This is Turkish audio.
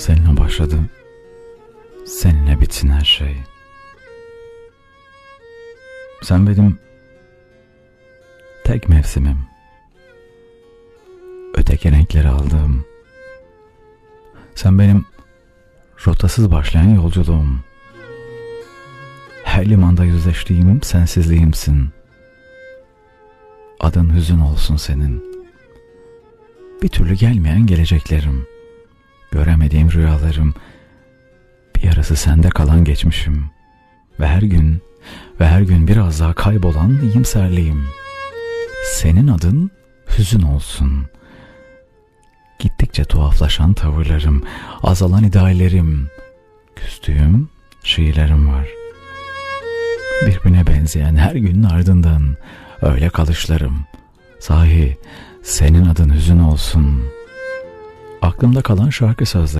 Seninle başladı. Seninle bitsin her şey. Sen benim tek mevsimim. Öteki renkleri aldığım. Sen benim rotasız başlayan yolculuğum. Her limanda yüzleştiğim sensizliğimsin. Adın hüzün olsun senin. Bir türlü gelmeyen geleceklerim. Göremediğim rüyalarım. Bir yarısı sende kalan geçmişim. Ve her gün ve her gün biraz daha kaybolan iyimserliğim. Senin adın hüzün olsun. Gittikçe tuhaflaşan tavırlarım, azalan ideallerim, küstüğüm şiirlerim var. Birbirine benzeyen her günün ardından öyle kalışlarım. Sahi senin adın hüzün olsun. Aklımda kalan şarkı sözleri.